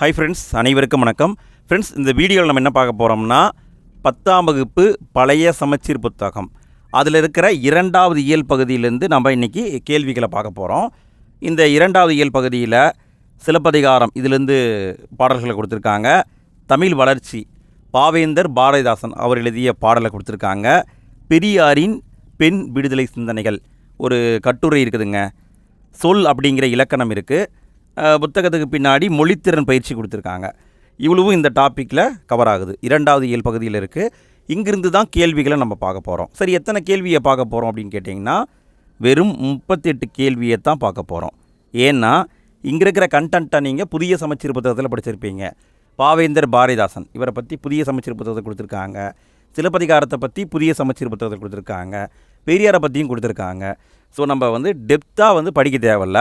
Hi friends அனைவருக்கும் வணக்கம். Friends இந்த வீடியோவில் நம்ம என்ன பார்க்க போகிறோம்னா பத்தாம் வகுப்பு பழைய சமச்சீர் புத்தகம். அதில் இருக்கிற இரண்டாவது இயல் பகுதியிலேருந்து நம்ம இன்றைக்கி கேள்விகளை பார்க்க போகிறோம் இந்த இரண்டாவது இயல் பகுதியில் சிலப்பதிகாரம் இதிலேருந்து பாடல்களை கொடுத்துருக்காங்க. தமிழ் வளர்ச்சி பாவேந்தர் பாரதிதாசன் அவர் எழுதிய பாடலை கொடுத்துருக்காங்க. பெரியாரின் பெண் விடுதலை சிந்தனைகள் ஒரு கட்டுரை இருக்குதுங்க. சொல் அப்படிங்கிற இலக்கணம் இருக்குது புத்தகத்துக்கு பின்னாடி மொழித்திறன் பயிற்சி கொடுத்துருக்காங்க. இவ்வளவும் இந்த டாப்பிக்கில் கவர் ஆகுது. இரண்டாவது இயல் பகுதியில் இருக்குது இங்கிருந்து தான் கேள்விகளை நம்ம பார்க்க போகிறோம் சரி எத்தனை கேள்வியை பார்க்க போகிறோம் அப்படின்னு கேட்டிங்கன்னா வெறும் முப்பத்தெட்டு கேள்வியை தான் பார்க்க போகிறோம் ஏன்னா இங்கே இருக்கிற கண்டென்ட்டை நீங்கள் புதிய சமச்சீர் புத்தகத்தில் படிச்சிருப்பீங்க. பாவேந்தர் பாரதிதாசன் இவரை பற்றி புதிய சமச்சீர் புத்தகத்தை கொடுத்துருக்காங்க. சிலப்பதிகாரத்தை பற்றி புதிய சமச்சீர் புத்தகத்தை கொடுத்துருக்காங்க. பெரியாரை பற்றியும் கொடுத்துருக்காங்க. ஸோ நம்ம வந்து டெப்த்தாக வந்து படிக்க தேவையில்ல.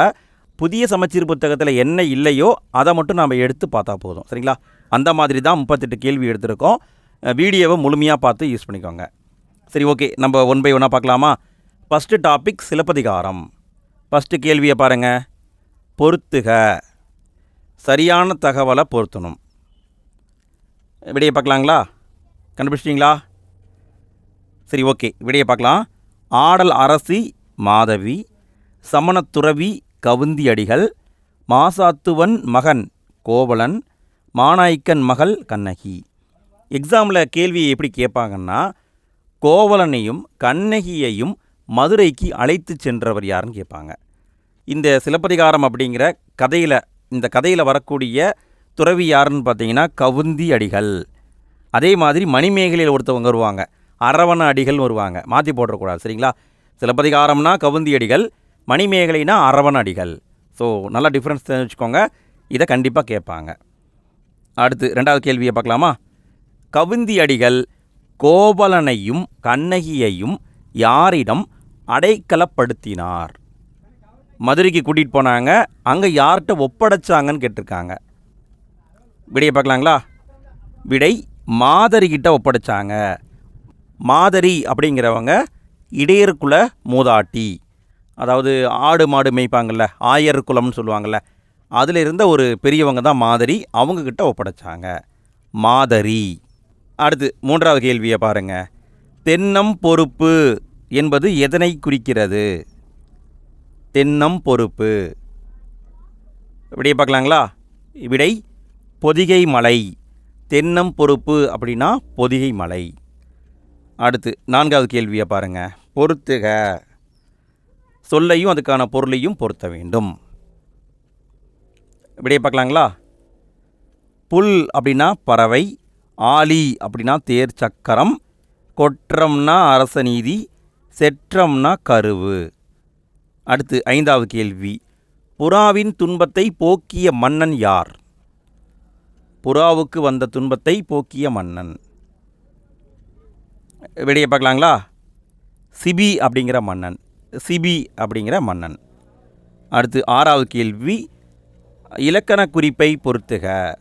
புதிய சமச்சீர் புத்தகத்தில் என்ன இல்லையோ அதை மட்டும் நாம் எடுத்து பார்த்தா போதும். சரிங்களா? அந்த மாதிரி தான் முப்பத்தெட்டு கேள்வி எடுத்திருக்கோம். வீடியோவை முழுமையாக பார்த்து யூஸ் பண்ணிக்கோங்க. சரி ஓகே. நம்ம ஒன் பை ஒன்னாக பார்க்கலாமா? First topic Silappatikaram. ஃபஸ்ட்டு கேள்வியை பாருங்கள் பொறுத்துக சரியான தகவலை பொருத்தணும். விடையை பார்க்கலாங்களா? கண்டுபிடிச்சிட்டிங்களா? சரி ஓகே. விடையை பார்க்கலாம். ஆடல் அரசி மாதவி. சமணத்துறவி கவுந்தி அடிகள் மாசாத்துவன் மகன் கோவலன் மானாய்க்கன் மகள் கண்ணகி. எக்ஸாமில் கேள்வி எப்படி கேட்பாங்கன்னா கோவலனையும் கண்ணகியையும் மதுரைக்கு அழைத்து சென்றவர் யாருன்னு கேட்பாங்க. இந்த சிலப்பதிகாரம் அப்படிங்கிற கதையில் இந்த கதையில் வரக்கூடிய துறவி யாருன்னு பார்த்தீங்கன்னா கவுந்தி அடிகள் அதே மாதிரி மணிமேகலையில் ஒருத்தவங்க வருவாங்க. அரவண அடிகள் வருவாங்க. மாற்றி போட்டுறக்கூடாது சரிங்களா? சிலப்பதிகாரம்னா கவுந்தி அடிகள் மணிமேகலைனா அரவணடிகள். ஸோ நல்லா டிஃப்ரென்ஸ் தெரிஞ்சுக்கோங்க இதை கண்டிப்பாக கேட்பாங்க. அடுத்து ரெண்டாவது கேள்வியை பார்க்கலாமா? கவுந்தி அடிகள் கோவலனையும் கண்ணகியையும் யாரிடம் அடைக்கலப்படுத்தினார்? மதுரைக்கு கூட்டிகிட்டு போனாங்க. அங்கே யார்கிட்ட ஒப்படைச்சாங்கன்னு கேட்டிருக்காங்க. விடையை பார்க்கலாங்களா? விடை மாதரிகிட்ட ஒப்படைச்சாங்க. மாதரி அப்படிங்கிறவங்க இடையருக்குள்ள மூதாட்டி. அதாவது ஆடு மாடு மேய்ப்பாங்கள்ல ஆயர் குலம்னு சொல்லுவாங்கள்ல அதில் இருந்த ஒரு பெரியவங்க தான் மாதிரி அவங்கக்கிட்ட ஒப்படைச்சாங்க. மாதரி. அடுத்து மூன்றாவது கேள்வியை பாருங்க. தென்னம் பொறுப்பு என்பது எதனை குறிக்கிறது? தென்னம் பொறுப்பு. இப்படியே பார்க்கலாங்களா? விடை பொதிகை மலை. தென்னம் பொறுப்பு அப்படின்னா பொதிகை மலை. அடுத்து நான்காவது கேள்வியை பாருங்க. பொறுத்துக. சொல்லையும் அதுக்கான பொருளையும் பொருத்த வேண்டும். விடையை பார்க்கலாங்களா? புல் அப்படின்னா பறவை ஆலி அப்படின்னா தேர் சக்கரம் கொற்றம்னா அரசநீதி செற்றம்னா கருவு. அடுத்து ஐந்தாவது கேள்வி. புறாவின் துன்பத்தை போக்கிய மன்னன் யார்? புறாவுக்கு வந்த துன்பத்தை போக்கிய மன்னன். விடையை பார்க்கலாங்களா? சிபி அப்படிங்கிற மன்னன். சிபி அப்படிங்கிற மன்னன். அடுத்து ஆறாவது கேள்வி இலக்கண குறிப்பை பொறுத்துக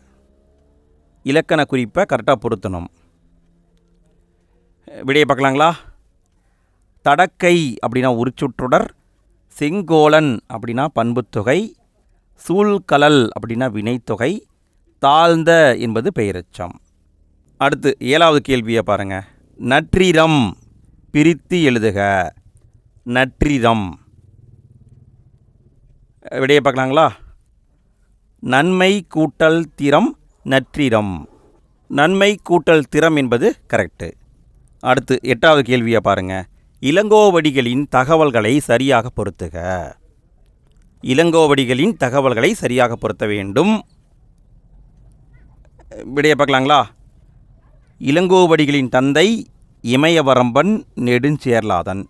இலக்கண குறிப்பை கரெக்டாக பொருத்தணும். விடையை பார்க்கலாங்களா? தடக்கை அப்படின்னா உரிச்சுற்றுடர் செங்கோலன் அப்படின்னா பண்புத்தொகை சூழ்கலல் அப்படின்னா வினைத்தொகை தாழ்ந்த என்பது பெயரச்சம். அடுத்து ஏழாவது கேள்வியை பாருங்க. நற்றிரம் பிரித்து எழுதுக. நற்றிரம் விடையை பார்க்கலாங்களா? நன்மை கூட்டல் திறம் நற்றிரம் நன்மை கூட்டல் திறம் என்பது கரெக்டு அடுத்து எட்டாவது கேள்வியை பாருங்கள் இளங்கோவடிகளின் தகவல்களை சரியாக பொருத்துக. இளங்கோவடிகளின் தகவல்களை சரியாக பொருத்த வேண்டும். விடையை பார்க்கலாங்களா? இளங்கோவடிகளின் தந்தை இமயவரம்பன் நெடுஞ்சேர்லாதன்.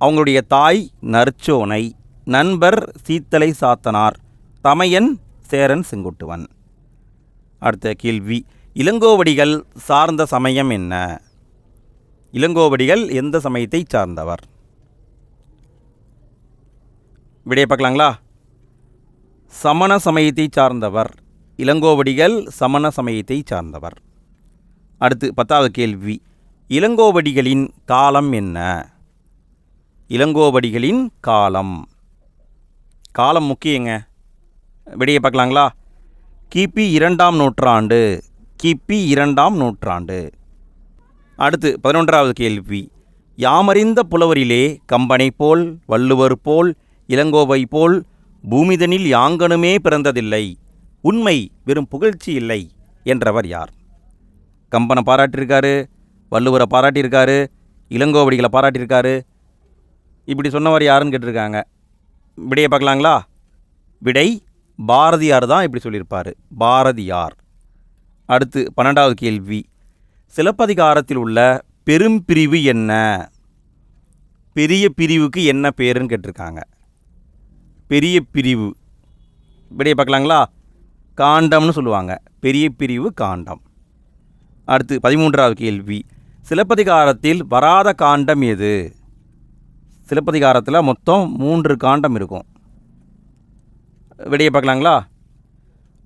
அவங்களுடைய தாய் நற்சோனை நண்பர் சீத்தலை சாத்தனார் தமையன் சேரன் செங்குட்டுவன். அடுத்த கேள்வி இளங்கோவடிகள் சார்ந்த சமயம் என்ன? இளங்கோவடிகள் எந்த சமயத்தை சார்ந்தவர்? விடையை பார்க்கலாங்களா? சமண சமயத்தை சார்ந்தவர் இளங்கோவடிகள் சமண சமயத்தை சார்ந்தவர். அடுத்து பத்தாவது கேள்வி இளங்கோவடிகளின் காலம் என்ன? இளங்கோவடிகளின் காலம். காலம் முக்கியங்க. விடையை பார்க்கலாங்களா? கிபி இரண்டாம் நூற்றாண்டு. கிபி இரண்டாம் நூற்றாண்டு. அடுத்து பதினொன்றாவது கேள்வி. யாமறிந்த புலவரிலே கம்பனை போல் வள்ளுவர் போல் இளங்கோவை போல் பூமிதனில் யாங்கனுமே பிறந்ததில்லை. உண்மை வெறும் புகழ்ச்சி இல்லை என்றவர் யார்? கம்பனை பாராட்டியிருக்காரு வள்ளுவரை பாராட்டியிருக்காரு இளங்கோவடிகளை பாராட்டியிருக்காரு இப்படி சொன்னவர் யாருன்னு கேட்டிருக்காங்க. விடையை பார்க்கலாங்களா? விடை பாரதியார் தான் இப்படி சொல்லியிருப்பார். பாரதியார். அடுத்து பன்னெண்டாவது கேள்வி. சிலப்பதிகாரத்தில் உள்ள பெரும் பிரிவு என்ன? பெரிய பிரிவுக்கு என்ன பேருன்னு கேட்டிருக்காங்க. பெரிய பிரிவு. விடையை பார்க்கலாங்களா? காண்டம்னு சொல்லுவாங்க. பெரிய பிரிவு காண்டம். அடுத்து பதிமூன்றாவது கேள்வி. சிலப்பதிகாரத்தில் வராத காண்டம் எது? சிலப்பதிகாரத்தில் மொத்தம் மூன்று காண்டம் இருக்கும். வெளியே பார்க்கலாங்களா?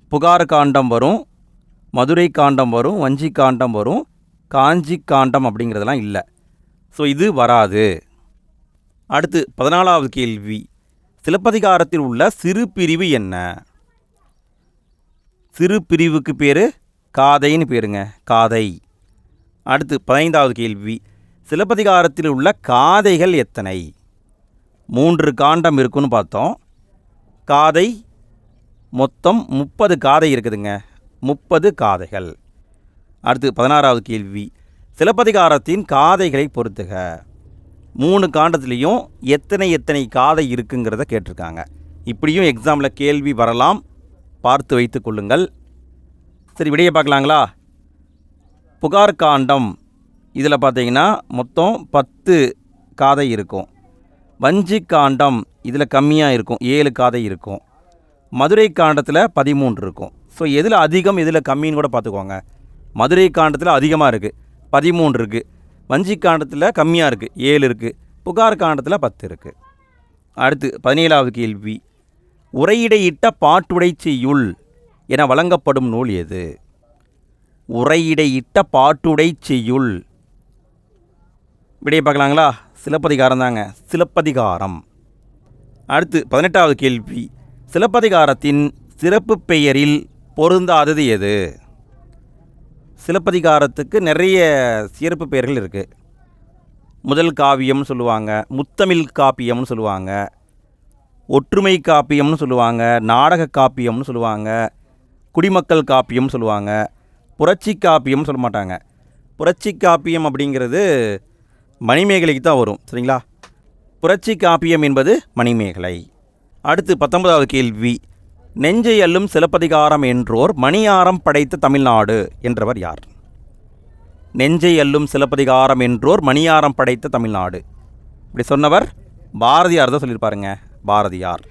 புகார் காண்டம் வரும் மதுரை காண்டம் வரும் வஞ்சி காண்டம் வரும் காஞ்சி காண்டம் அப்படிங்கிறதெல்லாம் இல்லை. ஸோ இது வராது. அடுத்து பதினாலாவது கேள்வி. சிலப்பதிகாரத்தில் உள்ள சிறு பிரிவு என்ன? சிறு பிரிவுக்கு பேர் காதைன்னு பேருங்க காதை. அடுத்து பதினைந்தாவது கேள்வி. சிலப்பதிகாரத்தில் உள்ள காதைகள் எத்தனை? மூன்று காண்டம் இருக்குன்னு பார்த்தோம். காதை மொத்தம் முப்பது காதை இருக்குதுங்க. முப்பது காதைகள். அடுத்து பதினாறாவது கேள்வி. சிலப்பதிகாரத்தின் காதைகளை பொறுத்துக. மூணு காண்டத்துலேயும் எத்தனை எத்தனை காதை இருக்குங்கிறத கேட்டிருக்காங்க. இப்படியும் எக்ஸாமில் கேள்வி வரலாம். பார்த்து வைத்து கொள்ளுங்கள். சரி விடையை பார்க்கலாங்களா? புகார் காண்டம் இதில் பார்த்தீங்கன்னா மொத்தம் பத்து காதை இருக்கும். வஞ்சி காண்டம் இதில் கம்மியாக இருக்கும். ஏழு காதை இருக்கும். மதுரை காண்டத்தில் பதிமூன்று இருக்கும். ஸோ எதில் அதிகம் எதில் கம்மின்னு கூட பார்த்துக்கோங்க. மதுரை காண்டத்தில் அதிகமாக இருக்குது. பதிமூன்று இருக்குது. வஞ்சி காண்டத்தில் கம்மியாக இருக்குது. ஏழு இருக்குது. புகார் காண்டத்தில் பத்து இருக்குது. அடுத்து பதினேழாவது கேள்வி. உரையிடையிட்ட பாட்டுடை செய்யுள் என வழங்கப்படும் நூல் எது? உரையிடையிட்ட பாட்டுடை செய்யுள் விடையை பார்க்கலாங்களா? சிலப்பதிகாரம் தாங்க சிலப்பதிகாரம். அடுத்து பதினெட்டாவது கேள்வி. சிலப்பதிகாரத்தின் சிறப்பு பெயரில் பொருந்தாதது எது? சிலப்பதிகாரத்துக்கு நிறைய சிறப்பு பெயர்கள் இருக்குது முதல் காவியம்னு சொல்லுவாங்க முத்தமிழ் காப்பியம்னு சொல்லுவாங்க ஒற்றுமை காப்பியம்னு சொல்லுவாங்க நாடக காப்பியம்னு சொல்லுவாங்க குடிமக்கள் காப்பியம்னு சொல்லுவாங்க புரட்சி காப்பியம்னு சொல்ல மாட்டாங்க. புரட்சி காப்பியம் அப்படிங்கிறது மணிமேகலைக்கு தான் வரும் சரிங்களா? புரட்சி காப்பியம் என்பது மணிமேகலை. அடுத்து பத்தொன்பதாவது கேள்வி. நெஞ்சை அள்ளும் சிலப்பதிகாரம் என்றோர் மணியாரம் படைத்த தமிழ்நாடு என்றவர் யார்? நெஞ்சை அள்ளும் சிலப்பதிகாரம் என்றோர் மணியாரம் படைத்த தமிழ்நாடு. இப்படி சொன்னவர் பாரதியார் தான் சொல்லியிருப்பாருங்க பாரதியார்.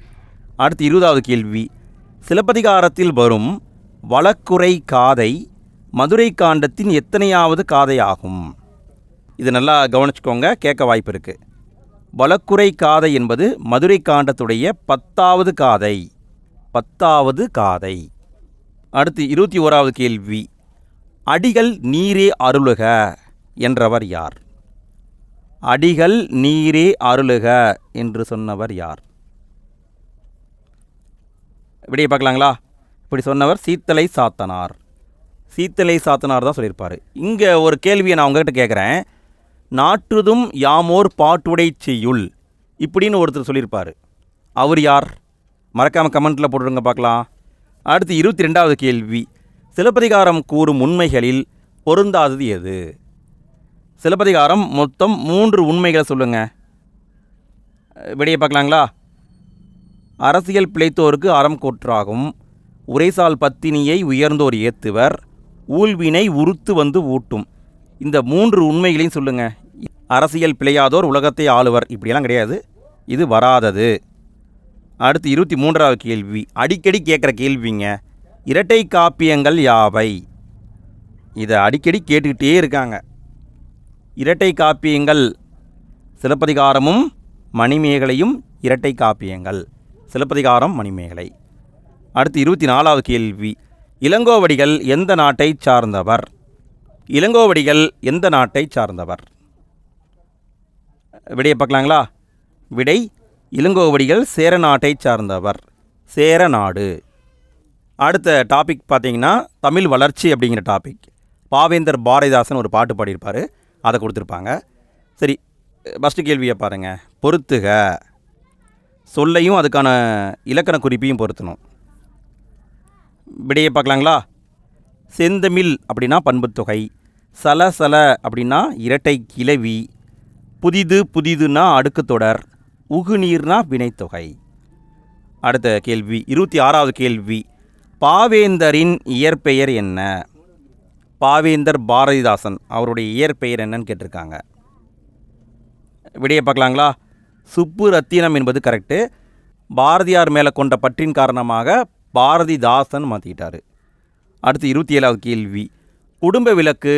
அடுத்து இருபதாவது கேள்வி. சிலப்பதிகாரத்தில் வரும் வழக்குரை காதை மதுரை காண்டத்தின் எத்தனையாவது காதை ஆகும் இது நல்லா கவனிச்சுக்கோங்க கேட்க வாய்ப்பு இருக்குது வழக்குரை காதை என்பது மதுரை காண்டத்துடைய பத்தாவது காதை. பத்தாவது காதை. அடுத்து இருபத்தி ஓராவது கேள்வி. அடிகள் நீரே அருளுக என்றவர் யார்? அடிகள் நீரே அருளுக என்று சொன்னவர் யார்? இப்படியே பார்க்கலாங்களா? இப்படி சொன்னவர் சீத்தலை சாத்தனார். சீத்தலை சாத்தனார் தான் சொல்லியிருப்பார். இங்கே ஒரு கேள்வியை நான் உங்ககிட்ட கேட்குறேன். நாற்றுதும் யாமோர் பாட்டுடை செய்யுள். இப்படின்னு ஒருத்தர் சொல்லியிருப்பார். அவர் யார்? மறக்காமல் கமெண்ட்டில் போட்டுருங்க பார்க்கலாம். அடுத்து இருபத்தி ரெண்டாவது கேள்வி. சிலப்பதிகாரம் கூறும் உண்மைகளில் பொருந்தாதது எது? சிலப்பதிகாரம் மொத்தம் மூன்று உண்மைகளை சொல்லுங்கள் விடையை பார்க்கலாங்களா? அரசியல் பிழைத்தோருக்கு அறம் கொற்றாகும். உரைசால் பத்தினியை உயர்ந்தோர் ஏத்துவர். ஊழ்வினை உறுத்து வந்து ஊட்டும். இந்த மூன்று உண்மைகளையும் சொல்லுங்க. அரசியல் பிழையாதோர் உலகத்தை ஆளுவர். இப்படியெல்லாம் கிடையாது. இது வராதது. அடுத்து இருபத்தி மூன்றாவது கேள்வி. அடிக்கடி கேட்குற கேள்விங்க. இரட்டை காப்பியங்கள் யாவை? இதை அடிக்கடி கேட்டுக்கிட்டே இருக்காங்க. இரட்டை காப்பியங்கள் சிலப்பதிகாரமும் மணிமேகலையும் இரட்டை காப்பியங்கள். சிலப்பதிகாரம் மணிமேகலை. அடுத்து இருபத்தி நாலாவது கேள்வி. இளங்கோவடிகள் எந்த நாட்டை சார்ந்தவர்? இளங்கோவடிகள் எந்த நாட்டை சார்ந்தவர்? விடையை பார்க்கலாங்களா? விடை இளங்கோவடிகள் சேர நாட்டை சார்ந்தவர். சேர நாடு. அடுத்த டாபிக் பார்த்தீங்கன்னா தமிழ் வளர்ச்சி அப்படிங்கிற டாபிக் பாவேந்தர் பாரதிதாசன் ஒரு பாட்டு பாடியிருப்பார். அதை கொடுத்துருப்பாங்க. சரி ஃபஸ்ட்டு கேள்வியை பாருங்கள் பொருத்துக. சொல்லையும் அதுக்கான இலக்கண குறிப்பையும் பொருத்தணும். விடையை பார்க்கலாங்களா? செந்தமிழ் அப்படின்னா பண்புத்தொகை சலசல அப்படின்னா இரட்டை கிளவி. புதிது புதிதுன்னா அடுக்குத்தொடர் உகுநீர்னா வினைத்தொகை. அடுத்த கேள்வி இருபத்தி ஆறாவது கேள்வி பாவேந்தரின் இயற்பெயர் என்ன? பாவேந்தர் பாரதிதாசன் அவருடைய இயற்பெயர் என்னன்னு கேட்டிருக்காங்க. விடையை பார்க்கலாங்களா? சுப்பு ரத்தினம் என்பது கரெக்டு பாரதியார் மேலே கொண்ட பற்றின் காரணமாக பாரதிதாசன் மாற்றிக்கிட்டார் அடுத்து இருபத்தி ஏழாவது கேள்வி குடும்ப விளக்கு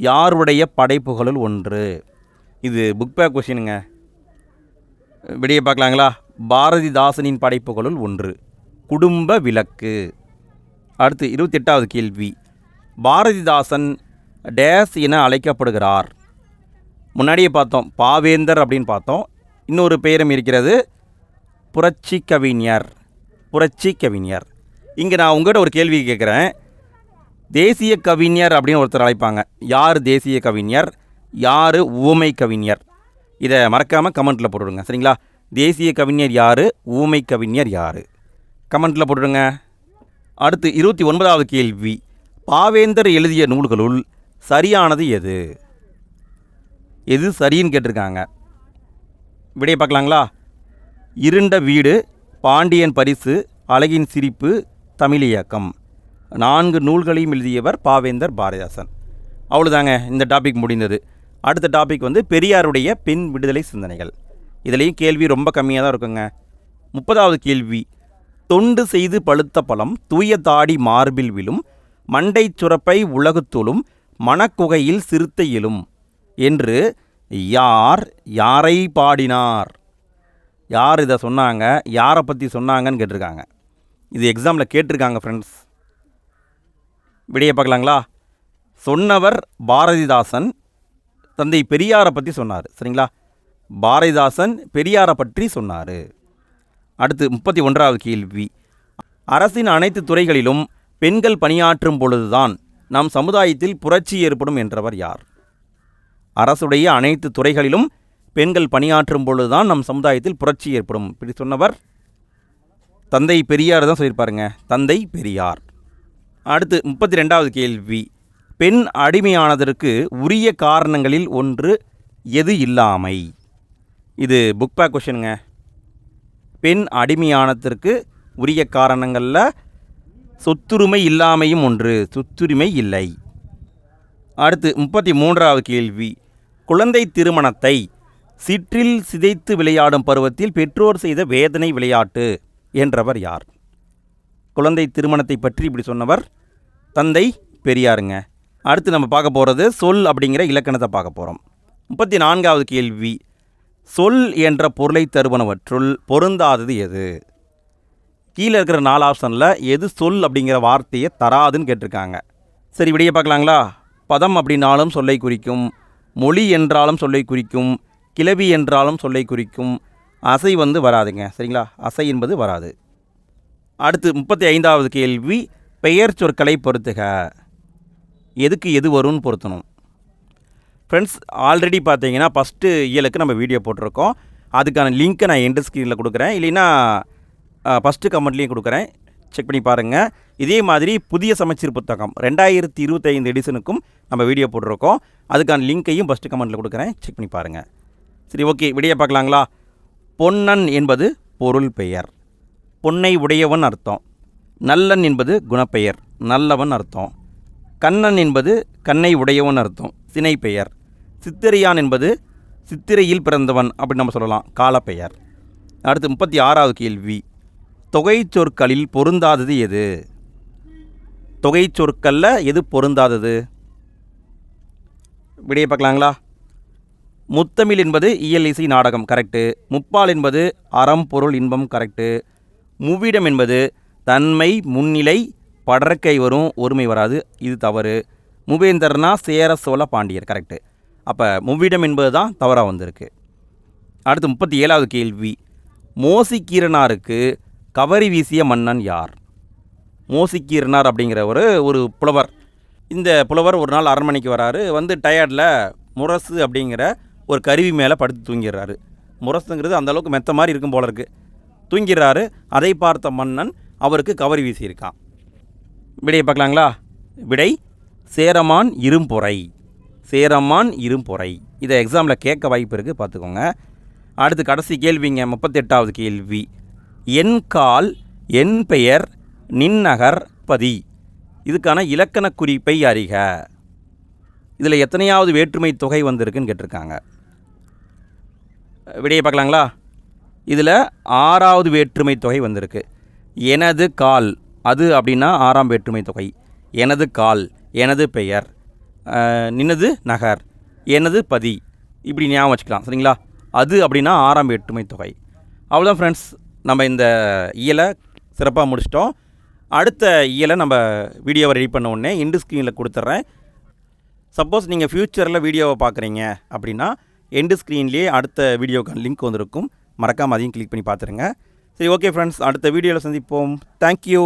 யாருடைய படைப்புகளுள் ஒன்று? இது புக் பேக் கொஷினுங்க விடையை பார்க்கலாங்களா? பாரதிதாசனின் படைப்புகளுள் ஒன்று. குடும்ப விளக்கு. அடுத்து இருபத்தி எட்டாவது கேள்வி. பாரதிதாசன் டேஸ் என அழைக்கப்படுகிறார். முன்னாடியே பார்த்தோம். பாவேந்தர் அப்படின்னு பார்த்தோம். இன்னொரு பெயரும் இருக்கிறது. புரட்சி கவிஞர். புரட்சி கவிஞர். இங்கே நான் உங்கள்கிட்ட ஒரு கேள்வி கேட்குறேன். தேசிய கவிஞர் அப்படின்னு ஒருத்தர் அழைப்பாங்க. யார் தேசிய கவிஞர்? யார் ஊமை கவிஞர்? இதை மறக்காமல் கமெண்ட்டில் போட்டுடுங்க. சரிங்களா? தேசிய கவிஞர் யார்? ஊமை கவிஞர் யார்? கமெண்ட்டில் போட்டுடுங்க. அடுத்து இருபத்தி ஒன்பதாவது கேள்வி. பாவேந்தர் எழுதிய நூல்களுள் சரியானது எது? எது சரின்னு கேட்டிருக்காங்க. விடைய பார்க்கலாங்களா? இருண்ட வீடு பாண்டியன் பரிசு அழகின் சிரிப்பு தமிழ் இயக்கம். நான்கு நூல்களையும் எழுதியவர் பாவேந்தர் பாரதிதாசன். அவ்வளோதாங்க இந்த டாபிக் முடிந்தது. அடுத்த டாபிக் வந்து பெரியாருடைய பெண் விடுதலை சிந்தனைகள். இதுலேயும் கேள்வி ரொம்ப கம்மியாக தான் இருக்குங்க. முப்பதாவது கேள்வி தொண்டு செய்து பழுத்த பழம் தூய தாடி மார்பில் விழும் மண்டை சுரப்பை உலகுத்தொழும் மணக்குகையில் சிறுத்தை எழும் என்று யார் யாரை பாடினார்? யார் இதை சொன்னாங்க யாரை பற்றி சொன்னாங்கன்னு கேட்டிருக்காங்க. இது எக்ஸாமில் கேட்டிருக்காங்க ஃப்ரெண்ட்ஸ் விடையை பார்க்கலாங்களா? சொன்னவர் பாரதிதாசன் தந்தை பெரியாரை பற்றி சொன்னார். சரிங்களா? பாரதிதாசன் பெரியாரை பற்றி சொன்னார். அடுத்து முப்பத்தி ஒன்றாவது கேள்வி. அரசின் அனைத்து துறைகளிலும் பெண்கள் பணியாற்றும் பொழுதுதான் நம் சமுதாயத்தில் புரட்சி ஏற்படும் என்றவர் யார்? அரசுடைய அனைத்து துறைகளிலும் பெண்கள் பணியாற்றும் பொழுதுதான் நம் சமுதாயத்தில் புரட்சி ஏற்படும். இப்படி சொன்னவர் தந்தை பெரியார் தான் சொல்லியிருப்பாருங்க. தந்தை பெரியார். அடுத்து முப்பத்தி ரெண்டாவது கேள்வி. பெண் அடிமையானதற்கு உரிய காரணங்களில் ஒன்று எது இல்லாமை? இது புக் பேக் கொஷனுங்க பெண் அடிமையானதற்கு உரிய காரணங்களில் சொத்துரிமை இல்லாமையும் ஒன்று சொத்துரிமை இல்லை. அடுத்து முப்பத்தி மூன்றாவது கேள்வி. குழந்தை திருமணத்தை சிற்றில் சிதைத்து விளையாடும் பருவத்தில் பெற்றோர் செய்த வேதனை விளையாட்டு என்றவர் யார்? குழந்தை திருமணத்தை பற்றி இப்படி சொன்னவர் தந்தை பெரியாருங்க. அடுத்து நம்ம பார்க்க போகிறது சொல் அப்படிங்கிற இலக்கணத்தை பார்க்க போகிறோம் முப்பத்தி நான்காவது கேள்வி. சொல் என்ற பொருளை தருவனவற்றுள் பொருந்தாதது எது? கீழே இருக்கிற நாலு ஆப்ஷனில் எது சொல் அப்படிங்கிற வார்த்தையை தராதுன்னு கேட்டிருக்காங்க. சரி விடிய பார்க்கலாங்களா? பதம் அப்படின்னாலும் சொல்லை குறிக்கும் மொழி என்றாலும் சொல்லை குறிக்கும் கிளவி என்றாலும் சொல்லை குறிக்கும் அசை வந்து வராதுங்க. சரிங்களா? அசை என்பது வராது. அடுத்து முப்பத்தி ஐந்தாவது கேள்வி. பெயர் சொற்களை பொறுத்துக எதுக்கு எது வரும்னு பொருத்தணும். ஃப்ரெண்ட்ஸ் ஆல்ரெடி பார்த்தீங்கன்னா ஃபஸ்ட்டு இயலுக்கு நம்ம வீடியோ போட்டிருக்கோம். அதுக்கான லிங்க்கை நான் எண்டு ஸ்க்ரீனில் கொடுக்குறேன். இல்லைன்னா ஃபஸ்ட்டு கமெண்ட்லேயும் கொடுக்குறேன். செக் பண்ணி பாருங்கள் இதே மாதிரி புதிய சமச்சீர் புத்தகம் ரெண்டாயிரத்தி இருபத்தைந்து எடிஷனுக்கும் நம்ம வீடியோ போட்டிருக்கோம். அதுக்கான லிங்க்கையும் ஃபஸ்ட்டு கமெண்ட்டில் கொடுக்குறேன். செக் பண்ணி பாருங்கள் சரி ஓகே விடிய பார்க்கலாங்களா? பொன்னன் என்பது பொருள் பெயர். பொன்னை உடையவன் அர்த்தம். நல்லன் என்பது குணப்பெயர் நல்லவன் அர்த்தம். கண்ணன் என்பது கண்ணை உடையவன் அர்த்தம் சினை பெயர் சித்திரையான் என்பது சித்திரையில் பிறந்தவன் அப்படின்னு நம்ம சொல்லலாம் காலப்பெயர். அடுத்து முப்பத்தி ஆறாவது கேள்வி. தொகை சொற்களில் பொருந்தாதது எது? தொகை சொற்களில் எது பொருந்தாதது? விடையை பார்க்கலாங்களா? முத்தமிழ் என்பது இயல் இசை நாடகம் கரெக்டு முப்பால் என்பது அறம் பொருள் இன்பம் கரெக்டு மூவிடம் என்பது தன்மை முன்னிலை படற்கை வரும் ஒருமை வராது. இது தவறு. முபேந்தர்னா சேர சோழ பாண்டியர் கரெக்டு அப்போ முவ்விடம் என்பது தான் தவறாக வந்திருக்கு. அடுத்து முப்பத்தி ஏழாவது கேள்வி. மோசிக்கீரனாருக்கு கவரி வீசிய மன்னன் யார்? மோசிக்கீரனார் அப்படிங்கிற ஒரு ஒரு புலவர். இந்த புலவர் ஒரு நாள் அரண்மனைக்கு வராரு. வந்து டயர்டில் முரசு அப்படிங்கிற ஒரு கருவி மேலே படுத்து தூங்கிடுறாரு. முரசுங்கிறது அந்தளவுக்கு மெத்த மாதிரி இருக்கும் போல இருக்குது தூங்கிடுறாரு. அதை பார்த்த மன்னன் அவருக்கு கவரி வீசியிருக்கான். விடையை பார்க்கலாங்களா? விடை சேரமான் இரும்பொறை. சேரமான் இரும்பொறை. இதை எக்ஸாமில் கேட்க வாய்ப்பு இருக்குது பார்த்துக்கோங்க. அடுத்து கடைசி கேள்விங்க முப்பத்தெட்டாவது கேள்வி. என் கால் என் பெயர் நின்னகர் பதி. இதுக்கான இலக்கண குறிப்பை அறிக. இதில் எத்தனையாவது வேற்றுமை தொகை வந்திருக்குன்னு கேட்டிருக்காங்க. விடையை பார்க்கலாங்களா? இதில் ஆறாவது வேற்றுமை தொகை வந்திருக்கு. எனது கால் அது அப்படின்னா ஆறாம் வேற்றுமை தொகை. எனது கால் எனது பெயர் நின்னது நினது நகர் எனது பதி. இப்படி ஞாபகம் வச்சுக்கலாம் சரிங்களா? அது அப்படின்னா ஆறாம் வேற்றுமை தொகை. அவ்வளோதான் ஃப்ரெண்ட்ஸ் நம்ம இந்த இயலை சிறப்பாக முடிச்சிட்டோம். அடுத்த இயலை நம்ம வீடியோவை ரெடி பண்ண உடனே இண்டு ஸ்க்ரீனில் கொடுத்துட்றேன் சப்போஸ் நீங்கள் ஃப்யூச்சரில் வீடியோவை பார்க்குறீங்க அப்படின்னா எண்டு ஸ்க்ரீன்லேயே அடுத்த வீடியோக்கான லிங்க் வந்திருக்கும். மறக்காமல் அதையும் கிளிக் பண்ணி பார்த்துருங்க. சரி ஓகே ஃப்ரெண்ட்ஸ் அடுத்த வீடியோவில் சந்திப்போம். தேங்க்யூ